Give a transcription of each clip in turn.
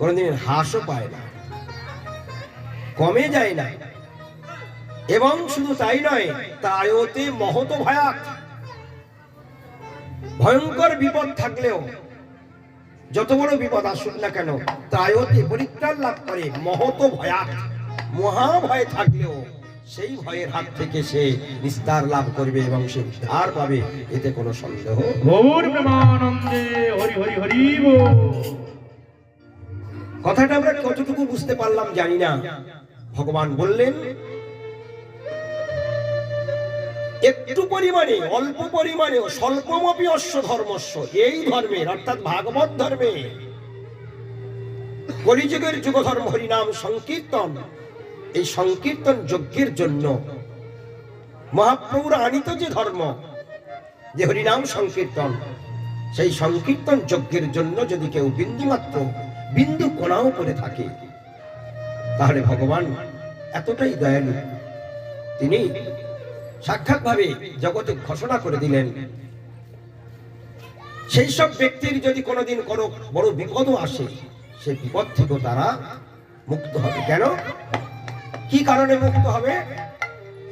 কোনোদিন হ্রাসও পায় না, কমে যায় না। এবং শুধু তাই নয় তায়তে মহত ভয়াক ভয়ঙ্কর বিপদ থাকলেও, যত বড় বিপদ আসুক না কেন তায়তে পরিত্রাণ লাভ করে মহত ভয়াক মহাভয় থাকলেও, সেই ভয়ের হাত থেকে সে নিস্তার লাভ করবে এবং সে উদ্ধার পাবে, এতে কোনো সন্দেহ হরি হরি হরি। কথাটা আমরা কতটুকু বুঝতে পারলাম জানি না। ভগবান বললেন, একটু পরিমাণে, অল্প পরিমাণে, স্বল্পমপি অশ্ব ধর্মস্ব এই ধর্মের, অর্থাৎ ভাগবত ধর্মে। কলিযুগের যুগ ধর্ম হরিনাম সংকীর্তন, এই সংকীর্তন যজ্ঞের জন্য মহাপ্রভুর আনিত যে ধর্ম, যে হরিনাম সংকীর্তন, সেই সংকীর্তন যজ্ঞের জন্য যদি কেউ বিন্দুমাত্র বিন্দু কোনাও করে থাকে। তাহলে ভগবান এতটাই দয়ালু। তিনি সাক্ষাৎভাবে জগতে ঘোষণা করে দিলেন, সেই সব ব্যক্তির যদি কোনোদিন কোনো বড় বিপদও আসে সেই বিপদ থেকেও তারা মুক্ত হবে। কেন? কি কারণে মুক্ত হবে?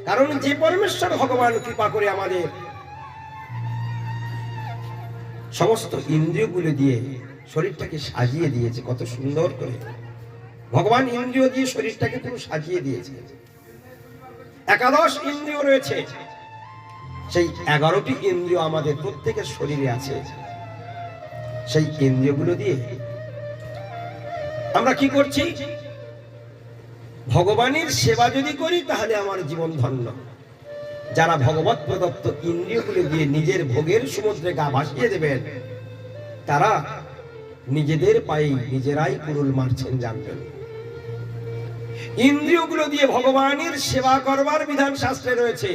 কারণ যে পরমেশ্বর ভগবান কৃপা করে আমাদের সমস্ত ইন্দ্রিয়গুলো দিয়ে শরীরটাকে সাজিয়ে দিয়েছে, কত সুন্দর করে। ভগবান ইন্দ্রিয় দিয়ে শরীরটাকে পুরো সাজিয়ে দিয়েছে। একাদশ ইন্দ্রিয় রয়েছে। সেই এগারোটি ইন্দ্রিয় আমাদের প্রত্যেকের শরীরে আছে। সেই ইন্দ্রিয়গুলো দিয়ে আমরা কি করছি? ভগবানের সেবা যদি করি, তাহলে আমার জীবন ধন্য। যারা ভগবত প্রদত্ত ইন্দ্রিয়গুলো দিয়ে নিজের ভোগের সমুদ্রে গা ভাসিয়ে দেবেন, তারা নিজেদের পায়ে নিজেরাই কুরুল মারছেন জানবেন ইন্দ্রিয়গুলো দিয়ে ভগবানের সেবা করবার বিধান শাস্ত্রে রয়েছে।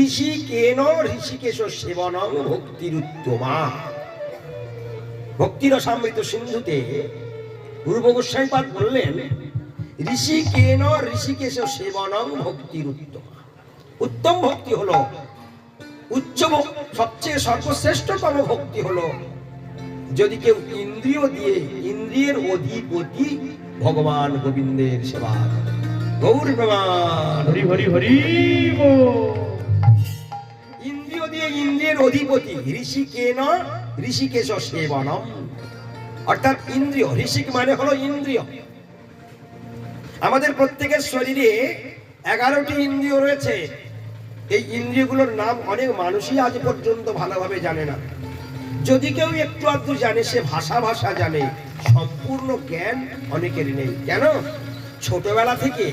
ঋষি কেন ঋষিকেশ সেবনং ভক্তির উত্তমা ভক্তির সমৃত সিন্ধুতে পূর্ব গোস্বাইপাদ বললেন, ঋষি কেন ঋষিকেশ সেবনং ভক্তির উত্তমা উত্তম ভক্তি হলো, উচ্চ সবচেয়ে সর্বশ্রেষ্ঠতম ভক্তি হলো যদি কেউ ইন্দ্রিয় দিয়ে ইন্দ্রিয়ের অধিপতি ভগবান গোবিন্দের সেবা। গৌর প্রমাণ। হরি হরি হরি ইন্দ্রিয় দিয়ে ইন্দ্রিয়ের অধিপতি ঋষি কেন ঋষিকেশ সেবনম। অর্থাৎ ইন্দ্রিয় ঋষিক মানে হলো ইন্দ্রিয়। আমাদের প্রত্যেকের শরীরে এগারোটি ইন্দ্রিয় রয়েছে। এই ইন্দ্রিয়গুলোর নাম অনেক মানুষই আজ পর্যন্ত ভালোভাবে জানে না। যদি কেউ একটু আধটু জানে, সে ভাষা ভাষা জানে, সম্পূর্ণ জ্ঞান অনেকের নেই। কেন? ছোটবেলা থেকে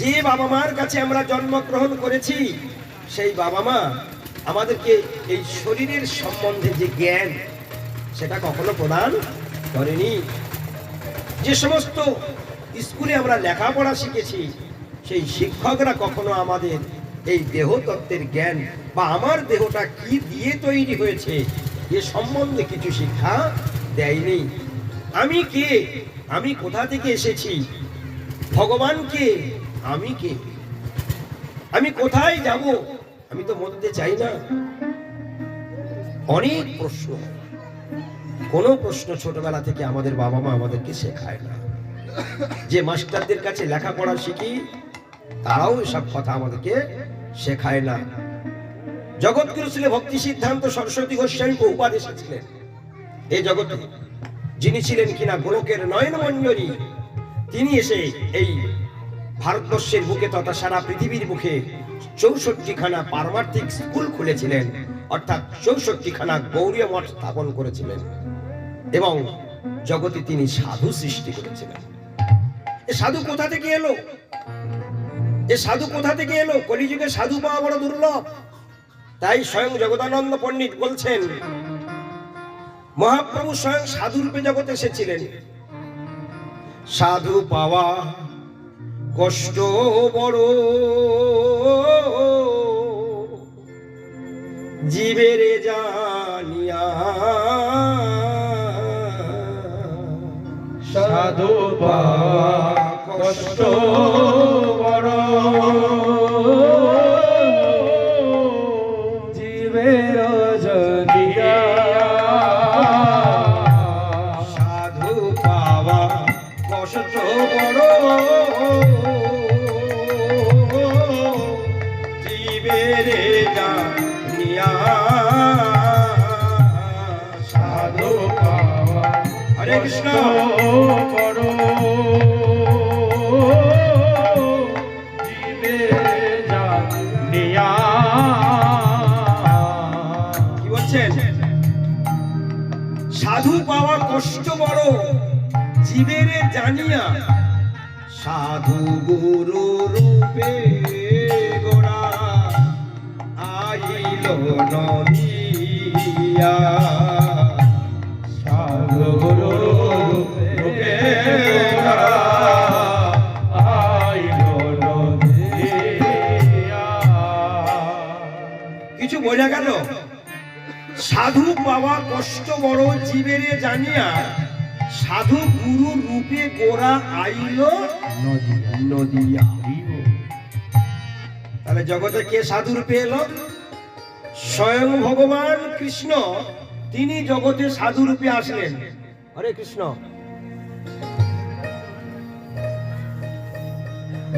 যে বাবা মার কাছে আমরা জন্মগ্রহণ করেছি, সেই বাবা মা আমাদেরকে এই শরীরের সম্বন্ধে যে জ্ঞান, সেটা কখনো প্রদান করেনি। যে সমস্ত স্কুলে আমরা লেখাপড়া শিখেছি, সেই শিক্ষকরা কখনো আমাদের এই দেহতত্ত্বের জ্ঞান বা আমার দেহটা কি দিয়ে তৈরি হয়েছে এ সম্বন্ধে কিছু শিক্ষা দেয়নি। আমি কে? আমি কোথা থেকে এসেছি? ভগবান কে? আমি কে? আমি কোথায় যাব? আমি তো মরতে চাই না। অনেক প্রশ্ন। কোনো প্রশ্ন ছোটবেলা থেকে আমাদের বাবা মা আমাদেরকে শেখায় না। যে মাস্টারদের কাছে লেখাপড়া শিখি, তারাও এসব কথা আমাদেরকে শেখায় না। জগৎগুরু ছিল ভক্তি সিদ্ধান্ত সরস্বতী গোস্বামী বহুপাদ এসেছিলেন। এই জগতে যিনি ছিলেন কিনা গোলকের নয়ন মঞ্জরী তিনি এসে এই ভারতবর্ষের বুকে তথা সারা পৃথিবীর বুকে চৌষট্টিখানা পারমার্থিক স্কুল খুলেছিলেন, অর্থাৎ চৌষট্টিখানা গৌরীয় মঠ স্থাপন করেছিলেন এবং জগতে তিনি সাধু সৃষ্টি করেছিলেন। এ সাধু কোথা থেকে এলো? এ সাধু কোথা থেকে এলো? কলিযুগে সাধু পাওয়া বড় দুর্লভ। তাই স্বয়ং জগদানন্দ পণ্ডিত বলছেন, মহাপ্রভু স্বয়ং সাধু রূপে জগতে এসেছিলেন। সাধু পাওয়া কষ্ট বড়। জীবের জানিয়া সাধু পাওয়া কষ্ট কষ্ট বড়। জীবের জানিয়া সাধু গুরু রূপে গোরা আইল নদিয়া। সাধু গুরু রূপে কিছু বোঝা গেল? সাধু পাওয়া কষ্ট বড় জীবের জানিয়া সাধু গুরু রূপে গোরা আইল। তাহলে জগতে কে সাধু রূপে এলো? স্বয়ং ভগবান কৃষ্ণ, তিনি জগতে সাধু রূপে আসলেন। হরে কৃষ্ণ।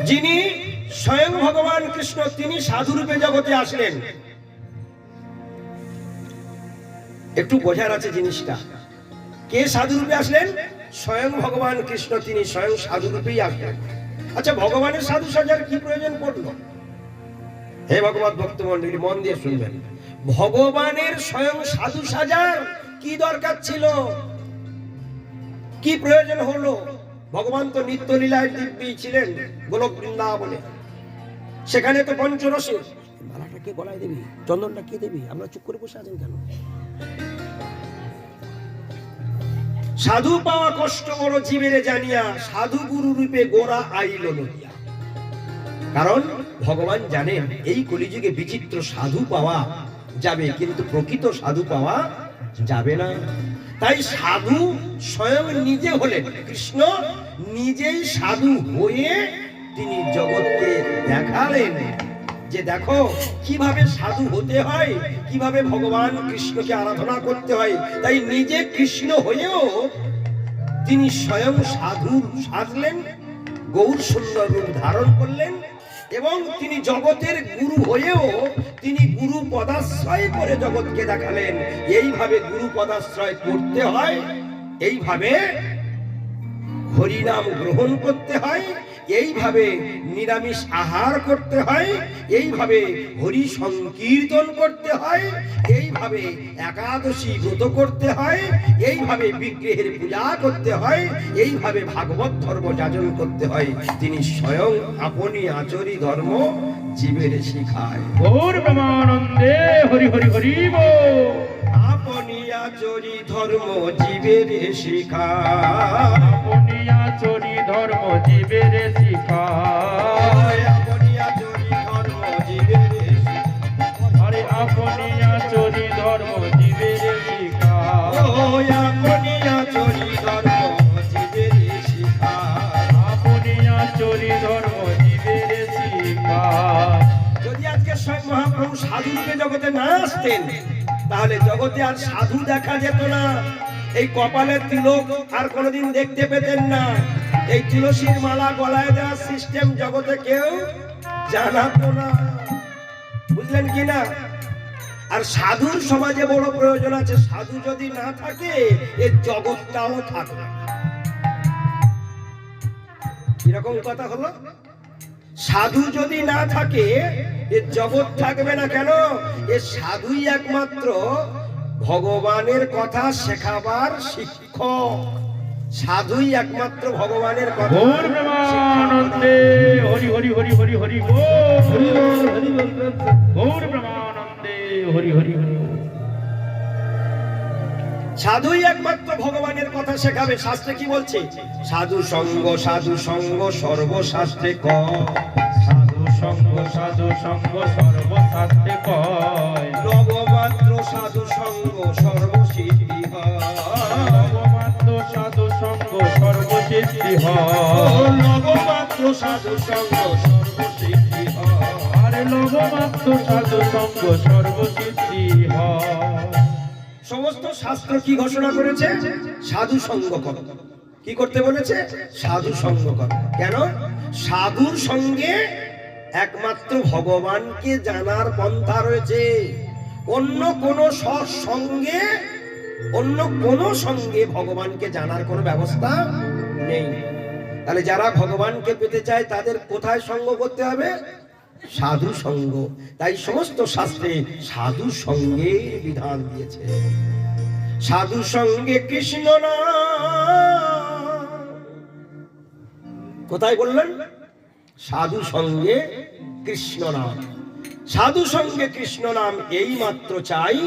যিনি স্বয়ং ভগবান কৃষ্ণ, তিনি সাধু রূপে জগতে আসলেন। একটু বোঝার আছে জিনিসটা। কে সাধু রূপে আসলেন? স্বয়ং ভগবান কৃষ্ণ, তিনি স্বয়ং সাধু রূপেই আসলেন আচ্ছা ভগবানের সাধু সাজার কি প্রয়োজন পড়ল? হে ভগবত ভক্ত মন্ডলী মন দিয়ে শুনবেন। ভগবানের স্বয়ং সাধু সাজার কি দরকার ছিল? কি প্রয়োজন হলো? ভগবান তো নিত্য লীলায় দিব্যি ছিলেন, গোলক বৃন্দাবনে। সেখানে তো পঞ্চরসে। মালাটা কে গলায় দেবি? চন্দনটা কে দেবি? আমরা চুপ করে বসে আছেন কেন? সাধু পাওয়া কষ্ট বড় জীবেরে জানিয়া সাধু গুরু রূপে গোরা আইল নদিয়া। কারণ ভগবান জানেন এই কলিযুগে বিচিত্র সাধু পাওয়া যাবে, কিন্তু প্রকৃত সাধু পাওয়া যাবে না। তাই সাধু স্বয়ং নিজে হলেন কৃষ্ণ, নিজেই সাধু হয়ে তিনি জগৎকে দেখালেন। যে দেখো, কীভাবে সাধু হতে হয়, কীভাবে ভগবান কৃষ্ণকে আরাধনা করতে হয়, তাই নিজে কৃষ্ণ হয়েও তিনি স্বয়ং সাধু সাজলেন গৌর সুন্দর রূপ ধারণ করলেন, এবং তিনি জগতের গুরু হয়েও তিনি গুরু পদাশ্রয় করে জগৎকে দেখালেন। এইভাবে গুরু পদাশ্রয় করতে হয়, এইভাবে হরিনাম গ্রহণ করতে হয় এইভাবে নিরামিষ আহার করতে হয় এইভাবে হরি সংকীর্তন করতে হয় এইভাবে একাদশী ব্রত করতে হয় এইভাবে বিগ্রহের পূজা করতে হয় এইভাবে ভাগবত ধর্ম যাজন করতে হয়। তিনি স্বয়ং আপনি আচরি ধর্ম জীবের শিখায়। গৌর ব্রহ্মানন্দে হরি হরি হরি আপনি আচরি ধর্ম জীবের শিখায়। আপনি আচরি ধর্ম জীবের শিখায়। আরে আপনি আচরি ধর্ম জীবের শিখায়। আপনি আচরি ধর্ম জীবের শিখায়। আপনি আচরি ধর্ম জীবের শিখায়। যদি আজকে স্বয়ং মহাপ্রভু সাধু জগতে না আসতেন তাহলে জগতে আর সাধু দেখা যেত না। এই কপালের তিলক আর কোনোদিন দেখতে পেতেন না। এই তুলসীর মালা গলায় দেওয়ার সিস্টেম জগতে কেউ জানাতো না। বুঝলেন কি না? আর সাধুর সমাজে বড় প্রয়োজন আছে। সাধু যদি না থাকে, এর জগৎটাও থাকবে না। কীরকম কথা হলো? সাধু যদি না থাকে এ জগৎ থাকবে না কেন? এ সাধুই একমাত্র ভগবানের কথা শেখাবার শিক্ষক। সাধুই একমাত্র ভগবানের কথা। গৌর ব্রহ্মানন্দে হরি হরি হরি হরি হরি গৌর ব্রহ্মানন্দে হরি হরি হরি সাধুই একমাত্র ভগবানের কথা শেখাবে। শাস্ত্রে কি বলছে? সাধু সঙ্গ সাধু সঙ্গ সর্বশাস্ত্রে ক। সাধু সঙ্গ সাধু সঙ্গ সর্বশাস্ত্রে কয় নবমাত্র সাধু সঙ্গ সর্বসিদ্ধি হয়। নবমাত্র সাধু সঙ্গ সর্বসিদ্ধি সাধু সঙ্গ সর্বসিদ্ধি আরে সাধু সঙ্গ সর্বসিদ্ধি সমস্ত শাস্ত্র কি ঘোষণা করেছে? সাধু সঙ্গ করো। কি করতে বলেছে? সাধু সঙ্গ কর। কেন? সাধুর সঙ্গে একমাত্র ভগবানকে জানার পন্থা রয়েছে। অন্য কোন সঙ্গে অন্য কোন সঙ্গে ভগবানকে জানার কোনো ব্যবস্থা নেই। তাহলে যারা ভগবানকে পেতে চায়, তাদের কোথায় সঙ্গ করতে হবে? সাধু সঙ্গ। তাই সমস্ত শাস্ত্রে সাধু সঙ্গে বিধান দিয়েছে। সাধু সঙ্গে কৃষ্ণ নাম কোথায় বললেন? সাধু সঙ্গে কৃষ্ণ নাম। সাধু সঙ্গে কৃষ্ণ নাম এই মাত্র চাই।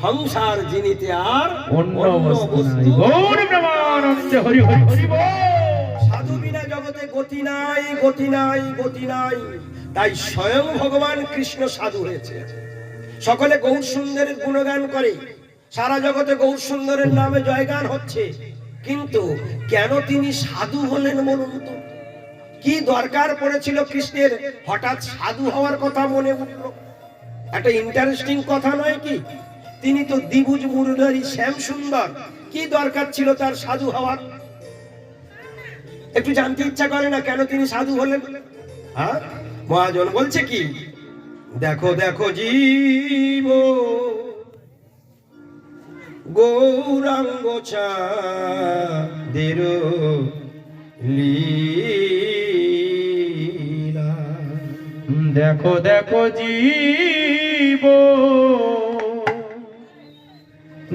সংসার জিনিতে আর অন্য সাধু বিনা জগতে গতি নাই গতি নাই গতি নাই। তাই স্বয়ং ভগবান কৃষ্ণ সাধু হয়েছে। সকলে গৌর সুন্দরের গুণগান করে। সারা জগতে গৌর সুন্দরের নামে জয়গান হচ্ছে। কিন্তু কেন তিনি সাধু হলেন বলুন তো? কি দরকার পড়েছিল কৃষ্ণের? হঠাৎ সাধু হওয়ার কথা মনে উঠল। একটা ইন্টারেস্টিং কথা নয় কি? তিনি তো দ্বিভুজ মুরুদারি শ্যাম সুন্দর। কি দরকার ছিল তার সাধু হওয়ার? একটু জানতে ইচ্ছা করে না কেন তিনি সাধু হলেন? হ্যাঁ? মহাজন বলছে কি? দেখো দেখো জীব, গৌরাঙ্গ চাঁদের দেখো দেখো জীব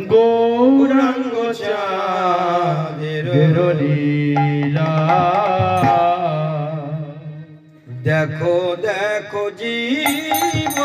গৌরাঙ্গ চাঁদের লীলা দেখো দেখো জীব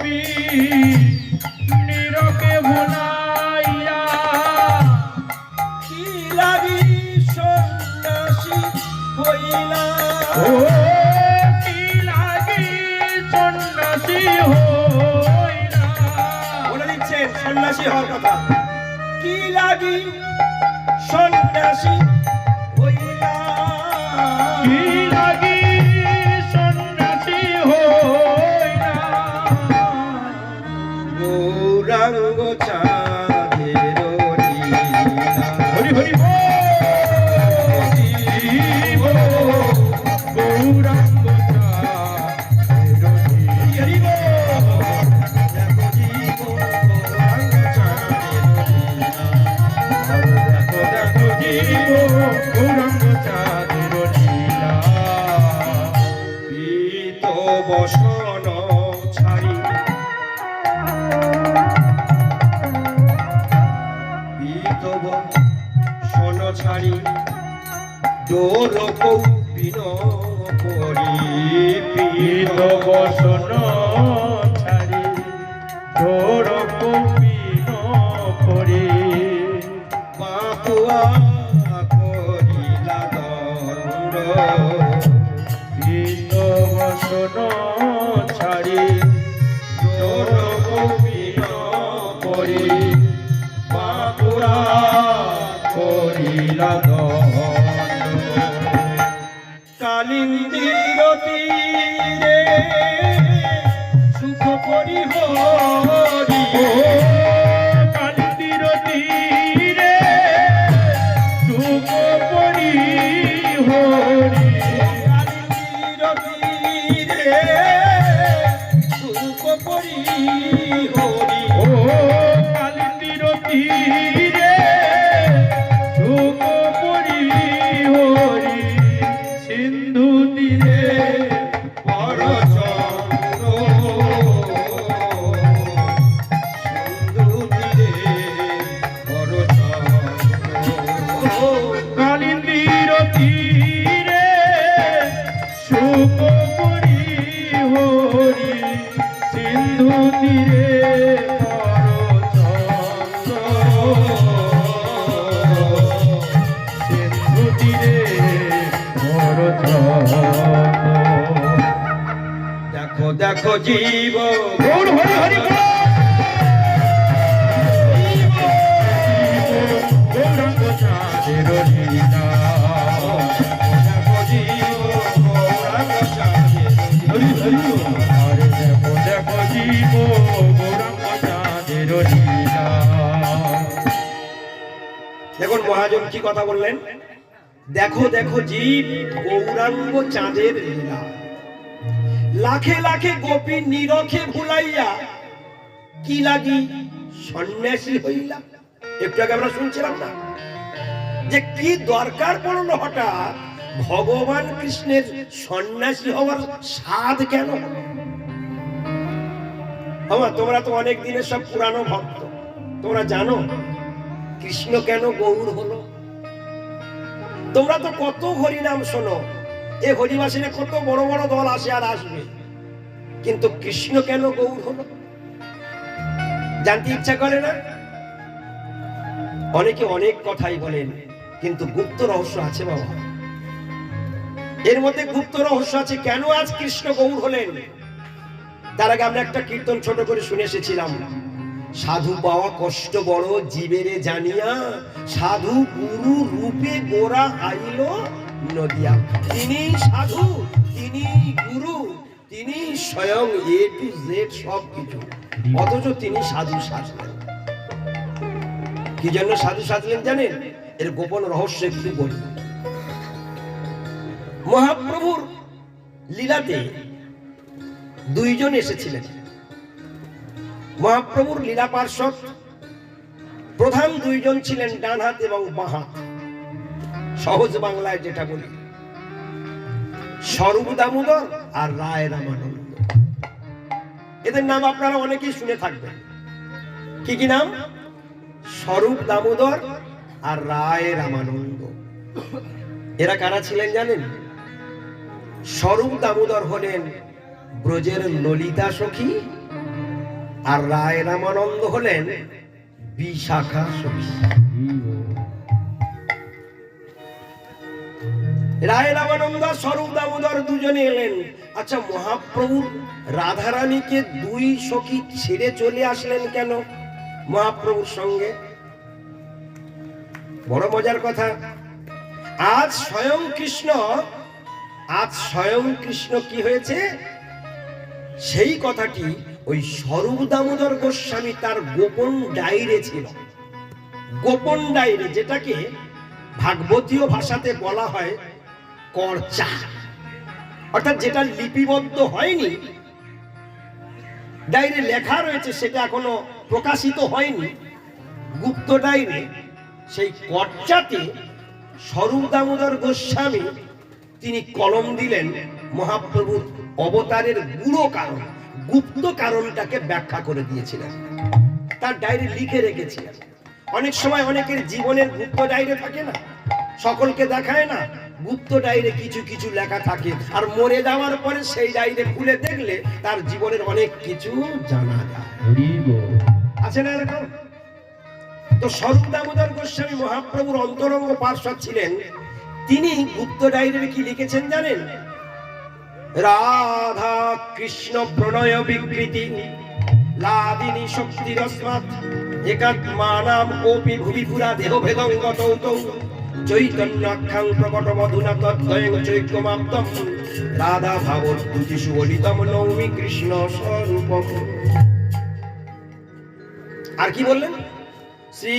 গোপী নিরকে বুলাইয়া কি লাগি সন্ন্যাসী হইলা? ও কি লাগি সন্ন্যাসী হইলা? বলে দিচ্ছেন সন্ন্যাসী হওয়ার কথা। কি লাগি সন্ন্যাসী হইলা? কি পীত জীব। দেখুন মহাজন কি কথা বললেন দেখো দেখো জীব গৌরাঙ্গ চাঁদের লীলা লাখে লাখে গোপী নিরখে ভুলাইয়া, কি লাগি সন্ন্যাসী হইলা? একটু আগে আমরা শুনছিলাম না যে কি দরকার পড়ল হঠাৎ ভগবান কৃষ্ণের সন্ন্যাসী হওয়ার স্বাদ কেন? আমার তোমরা তো অনেক দিনের সব পুরানো ভক্ত। তোমরা জানো কৃষ্ণ কেন গৌর হলো? তোমরা তো কত হরিনাম শোনো। এ হরিবাসীরা কত বড় বড় দল আসে আর আসবে। কিন্তু কৃষ্ণ কেন গৌর হলো? জানতে ইচ্ছা করে না? অনেকে অনেক কথাই বলেন, কিন্তু গুপ্ত রহস্য আছে বাবা। এর মধ্যে গুপ্ত রহস্য আছে, কেন আজ কৃষ্ণ গৌর হলেন? তার আগে আমরা একটা কীর্তন ছোট করে শুনে এসেছিলাম। সাধু পাওয়া কষ্ট বড়, জীবেরে জানিয়া সাধু গুরু রূপে গোরা আইল নদিয়া। তিনি সাধু, তিনি গুরু, তিনি স্বয়ং এ টু জেড সব কিছু অথচ তিনি সাধু সাজলেন কি জন্য সাধু সাজলেন জানেন? এর গোপন রহস্য একটু বলি। মহাপ্রভুর লীলাতে দুইজন এসেছিলেন। মহাপ্রভুর লীলা পার্শ্বদ প্রধান দুইজন ছিলেন ডান হাত এবং বাঁ হাত সহজ বাংলায় যেটা বলি। স্বরূপ দামোদর আর রায় রামানন্দ। এদের নাম আপনারা অনেকেই শুনে থাকবেন। কি কি নাম? স্বরূপ দামোদর আর রায় রামানন্দ। এরা কারা ছিলেন জানেন? স্বরূপ দামোদর হলেন ব্রজের ললিতা সখী আর রায় রামানন্দ হলেন বিশাখা সখী। রায় রামানন্দ স্বরূপ দামোদর দুজনে এলেন। আচ্ছা মহাপ্রভু রাধারানীকে দুই সখী ছেড়ে চলে আসলেন কেন মহাপ্রভুর সঙ্গে? বড় মজার কথা। আজ স্বয়ং কৃষ্ণ, আজ স্বয়ং কৃষ্ণ কি হয়েছে? সেই কথাটি ওই স্বরূপ দামোদর গোস্বামী তার গোপন ডাইরে ছিল। গোপন ডাইরে যেটাকে ভাগবতীয় ভাষাতে বলা হয় করচা অর্থাৎ যেটা লিপিবদ্ধ হয়নি ডাইরে লেখা রয়েছে সেটা এখনও প্রকাশিত হয়নি, গুপ্ত ডাইরে সেই কর্চাতে স্বরূপ দামোদর গোস্বামী, তিনি কলম দিলেন মহাপ্রভুর অবতারের গুড়ো কারণ, গুপ্ত কারণটাকে ব্যাখ্যা করে দিয়েছিলেন। তার ডায়েরি লিখে রেখেছিলেন। অনেক সময় অনেকের জীবনের গুপ্ত ডায়েরি থাকে না, সকলকে দেখায় না গুপ্ত ডায়েরি কিছু কিছু লেখা থাকে। আর মরে যাওয়ার পরে সেই ডায়েরি খুলে দেখলে তার জীবনের অনেক কিছু জানা যায়। আছে না এরকম? তো স্বরূপ দামোদর গোস্বামী মহাপ্রভুর অন্তরঙ্গ পার্শ্বদ ছিলেন। তিনি গুপ্ত ডায়েরির কি লিখেছেন জানেন? রাধা কৃষ্ণ প্রণয় বিকৃতি লাদিনী শক্তির অস্মাৎ একাত্মানাম কোপি ভুবি পুরা দেহ ভেদঙ্গত চৈতন্যাখ্যাং প্রকট মধুনা তদ্বয়ং চৈক্যমাপ্তম রাধা ভাবদ্ভুতি সুবলিতম নৌমি কৃষ্ণ স্বরূপম। আর কি বললেন? শ্রী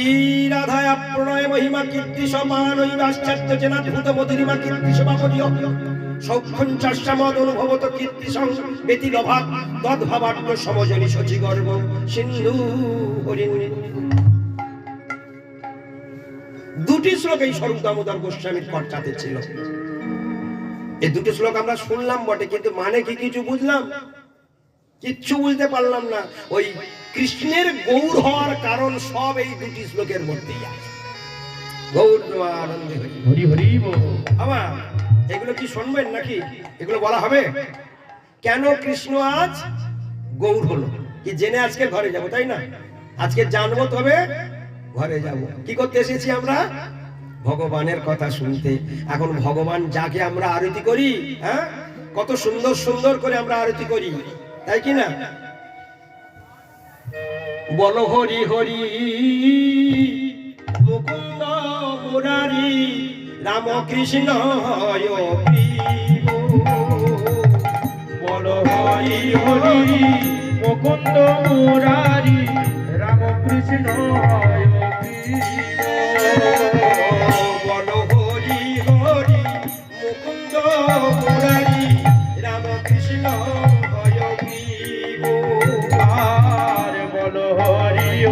রাধায় প্রণয় মহিমা কীর্তি সমান ওই পাশ্চাত্য জেনাদ্ভুত মধুরিমা কীর্তি চাষামদ অনুভবত সমজনী সিন্ধু হরিণ। দুটি শ্লোক এই স্বরূপ দামোদর গোস্বামীর কর্তাতে ছিল। এই দুটি শ্লোক আমরা শুনলাম বটে কিন্তু মানে কি কিছু বুঝলাম? কিচ্ছু বুঝতে পারলাম না। ওই কৃষ্ণের গৌর হওয়ার কারণ সব এই দুটি শ্লোকের মধ্যেই আছে। গৌর প্রেমানন্দে হরি হরি হরি এগুলো কি শুনবেন নাকি? এগুলো বলা হবে? কেন কৃষ্ণ আজ গৌর হলো? কি জেনে আজকে ঘরে যাব তাই না? আজকে জানব তবে ঘরে যাব। কি করতে এসেছি আমরা? ভগবানের কথা শুনতে। এখন ভগবান যাকে আমরা আরতি করি হ্যাঁ? কত সুন্দর সুন্দর করে আমরা আরতি করি। তাই কি না? বল হরি হরি, মুকুন্দ মুরারি রামকৃষ্ণ প্রিয়। বল হরি হরি, মুকুন্দ মুরারি রামকৃষ্ণ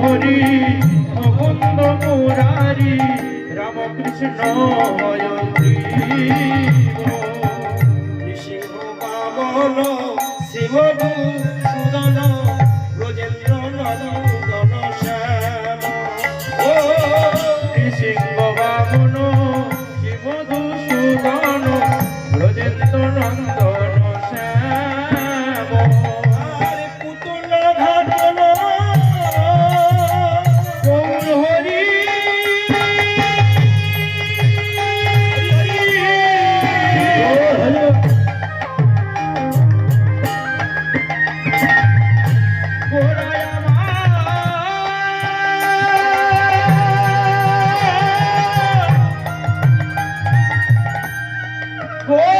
হরি মুকুন্দ মুরারি রামকৃষ্ণ হরি নৃসিংহ বামন শ্রীমধু আমার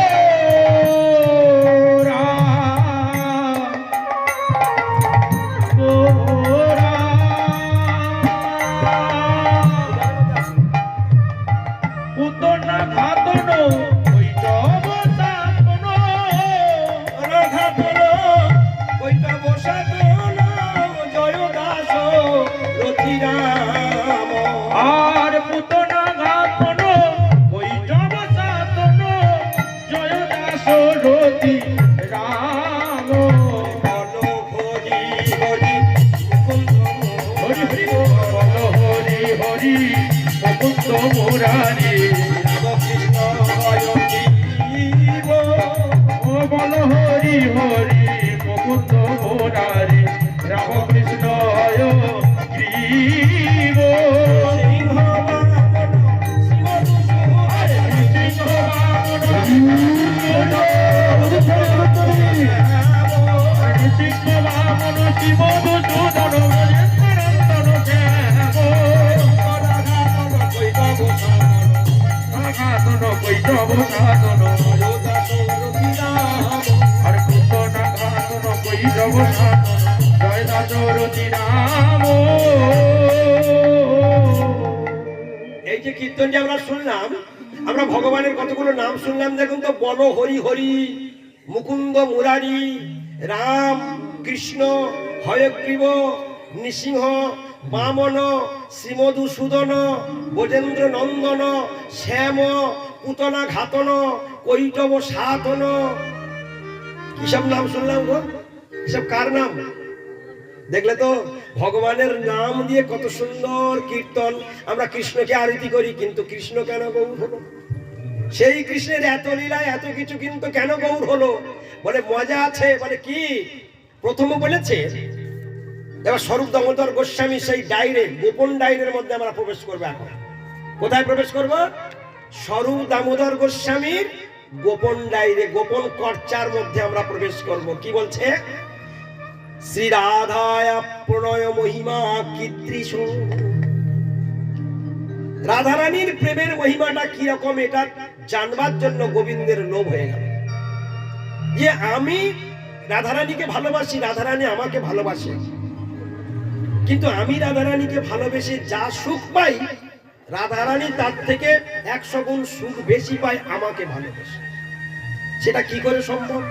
বল হরি হরি, মুকুন্দ মুরারি, রাম, কৃষ্ণ, হয়গ্রীব, নৃসিংহ, বামন, শ্রীমধুসূদন ব্রজেন্দ্র নন্দন শ্যাম পুতনা ঘাতন কৈটব সাতন। কিসব নাম শুনলাম গো? এসব কার নাম? দেখলে তো ভগবানের নাম দিয়ে কত সুন্দর কীর্তন। আমরা কৃষ্ণকে আরতি করি, কিন্তু কৃষ্ণ কেন গৌর হলো? সেই কৃষ্ণের এত লীলা, এত কিছু কিন্তু কেন গৌর হলো? বলে, মজা আছে। বলে, কি? প্রথমে বলেছে, এবার স্বরূপ দামোদর গোস্বামী সেই ডাইরে, গোপন ডাইরের মধ্যে আমরা প্রবেশ করব এখন। কোথায় প্রবেশ করব? স্বরূপ দামোদর গোস্বামীর গোপন ডাইরে, গোপন কর্চার মধ্যে আমরা প্রবেশ করব। কি বলছে? শ্রী রাধায় প্রণয় মহিমা কীদৃশ রাধারানীর প্রেমের মহিমাটা কি রকম এটা জানবার জন্য গোবিন্দের লোভ হয়ে গেল। যে আমি রাধারানীকে ভালোবাসি, রাধারানী আমাকে ভালোবাসে। কিন্তু আমি রাধারানীকে ভালোবেসে যা সুখ পাই, রাধারানী তার থেকে একশো গুণ সুখ বেশি পায় আমাকে ভালোবেসে। সেটা কি করে সম্ভব?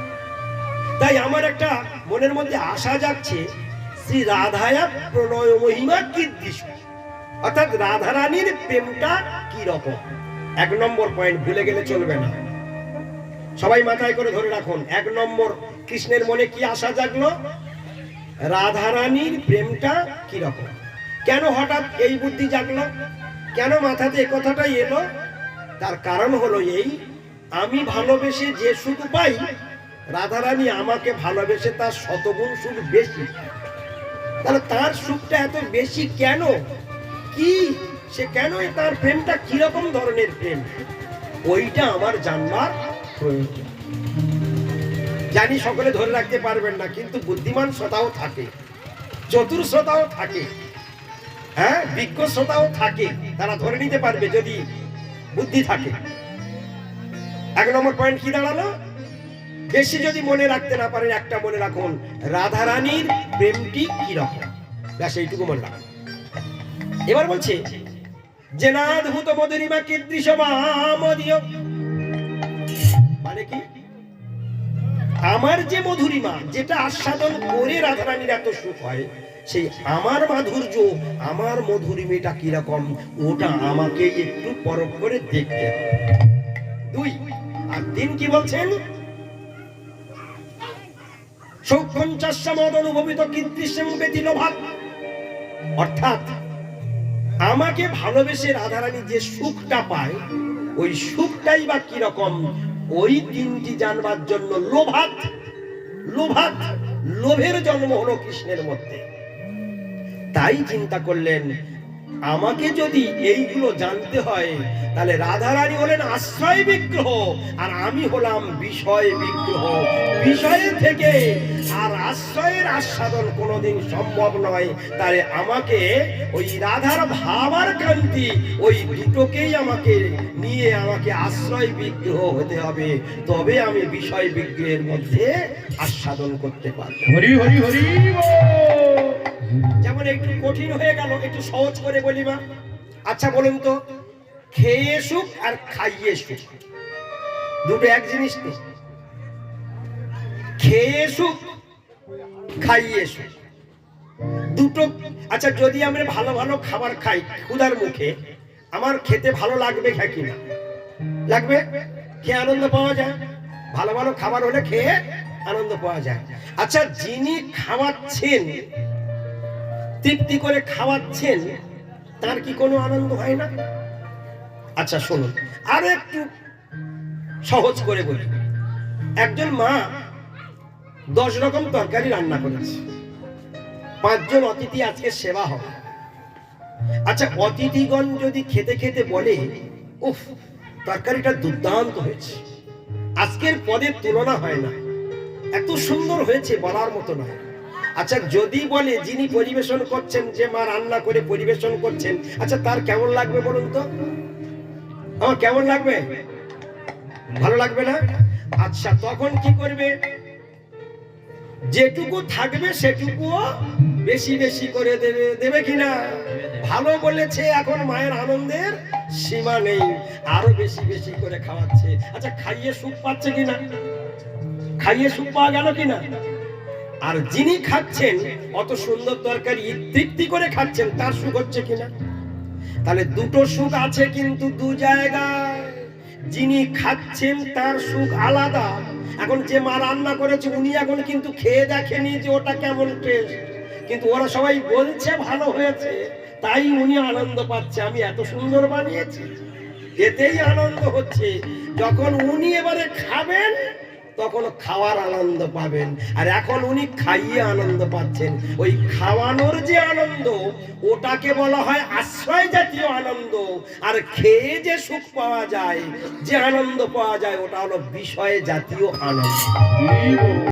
তাই আমার একটা মনের মধ্যে আশা যাচ্ছে শ্রী রাধায়া প্রণয় মহিমা কীর্তিস। অর্থাৎ রাধারানীর প্রেমটা কি রকম এক নম্বর পয়েন্ট ভুলে গেলে চলবে না। সবাই মাথায় করে ধরে রাখুন, এক নম্বর, কৃষ্ণের মনে কি আশা জাগলো? রাধারানীর প্রেমটা কি রকম কেন হঠাৎ এই বুদ্ধি জাগলো? কেন মাথাতে কথাটাই এলো? তার কারণ হলো এই, আমি ভালোবেসে যে সুখ পাই, রাধারানী আমাকে ভালোবেসে তার শতগুণ সুখ বেশি। তাহলে তার সুখটা এত বেশি কেন? কি সে কেন তার প্রেমটা কীরকম ধরনের প্রেম? ওইটা আমার জানবার প্রয়োজন। জানি সকলে ধরে রাখতে পারবেন না, কিন্তু বুদ্ধিমান শ্রোতাও থাকে, চতুর শ্রোতাও থাকে হ্যাঁ বিজ্ঞ শ্রোতাও থাকে, তারা ধরে নিতে পারবে যদি বুদ্ধি থাকে। এক নম্বর পয়েন্ট কি দাঁড়াল? বেশি যদি মনে রাখতে না পারেন, একটা মনে রাখুন, রাধারানীর প্রেমটি কি রকম ব্যাস, এইটুকু মনে রাখুন। এবার বলছে যে নাদ্ভুত মধুরিমা কীদৃশ মামদীয় মানে কি? আমার যে মধুরিমা, যেটা আস্বাদন করে রাধারানীর এত সুখ হয়, সেই আমার মাধুর্য, আমার মধুরিমেটা কীরকম, ওটা আমাকে একটু পরখ করে দেখতে দুই, আর তিন কি বলছেন? সৌপঞ্চাশমদ অনুভবিত কীর্তিসেম ব্যতীত ভাব অর্থাৎ আমাকে ভালোবেসে রাধারানী যে সুখটা পায়, ওই সুখটাই বা কীরকম? ওই তিনটি জানবার জন্য লোভাত লোভাত, লোভের জন্ম হলো কৃষ্ণের মধ্যে। তাই চিন্তা করলেন আমাকে যদি এইগুলো জানতে হয়, তাহলে রাধারানী হলেন আশ্রয় বিগ্রহ, আর আমি হলাম বিষয় বিগ্রহ। বিষয়ের থেকে আর আশ্রয়ের আস্বাদন কোনোদিন সম্ভব নয়। তাহলে আমাকে ওই রাধার ভাবার কান্তি ওই দুটোকেই আমাকে নিয়ে আমাকে আশ্রয় বিগ্রহ হতে হবে। তবে আমি বিষয় বিগ্রহের মধ্যে আস্বাদন করতে পারব। হরি হরি হরি যেমন একটু কঠিন হয়ে গেল, একটু সহজ করে বলি মা। আচ্ছা বলুন তো, খেয়ে সুখ আর খাইয়ে সুখ। দুটো এক জিনিস তো। খেয়ে সুখ, খাইয়ে সুখ। দুটো আচ্ছা যদি আমরা ভালো ভালো খাবার খাই ক্ষুধার মুখে, আমার খেতে ভালো লাগবে খা কিনা লাগবে? খেয়ে আনন্দ পাওয়া যায়। ভালো ভালো খাবার হলে খেয়ে আনন্দ পাওয়া যায়। আচ্ছা যিনি খাওয়াচ্ছেন তৃপ্তি করে খাওয়াচ্ছেন, তার কি কোনো আনন্দ হয় না? আচ্ছা শুনুন, আরও একটু সহজ করে বলি। একজন মা দশ রকম তরকারি রান্না করেছে। পাঁচজন অতিথি আজকে সেবা হবে। আচ্ছা অতিথিগণ যদি খেতে খেতে বলে, উফ, তরকারিটা দুর্দান্ত হয়েছে। আজকের পদের তুলনা হয় না। এত সুন্দর হয়েছে বলার মতো নয়। আচ্ছা যদি বলে যিনি পরিবেশন করছেন, যে মা রান্না করে পরিবেশন করছেন আচ্ছা তার কেমন লাগবে বলুন তো? আমার কেমন লাগবে? ভালো লাগবে না? আচ্ছা তখন কি করবে? যেটুকু থাকবে, সেটুকুও বেশি বেশি করে দেবে দেবে কিনা? ভালো বলেছে, এখন মায়ের আনন্দের সীমা নেই, আরও বেশি বেশি করে খাওয়াচ্ছে। আচ্ছা খাইয়ে সুখ পাচ্ছে কিনা? খাইয়ে সুখ পাওয়া গেল কিনা? আর যিনি খাচ্ছেন, অত সুন্দর তরকারি তৃপ্তি করে খাচ্ছেন, তার সুখ হচ্ছে কিনা? তাহলে দুটো সুখ আছে কিন্তু দু জায়গায়। যিনি খাচ্ছেন, তার সুখ আলাদা। এখন যে মা রান্না করেছে, উনি এখন কিন্তু খেয়ে দেখেনি যে ওটা কেমন টেস্ট কিন্তু ওরা সবাই বলছে, ভালো হয়েছে। তাই উনি আনন্দ পাচ্ছে। আমি এত সুন্দর বানিয়েছি এতেই আনন্দ হচ্ছে। যখন উনি এবারে খাবেন তখন খাওয়ার আনন্দ পাবেন। আর এখন উনি খাইয়ে আনন্দ পাচ্ছেন। ওই খাওয়ানোর যে আনন্দ, ওটাকে বলা হয় আশ্রয় জাতীয় আনন্দ। আর খেয়ে যে সুখ পাওয়া যায়, যে আনন্দ পাওয়া যায়, ওটা হলো বিষয় জাতীয় আনন্দ।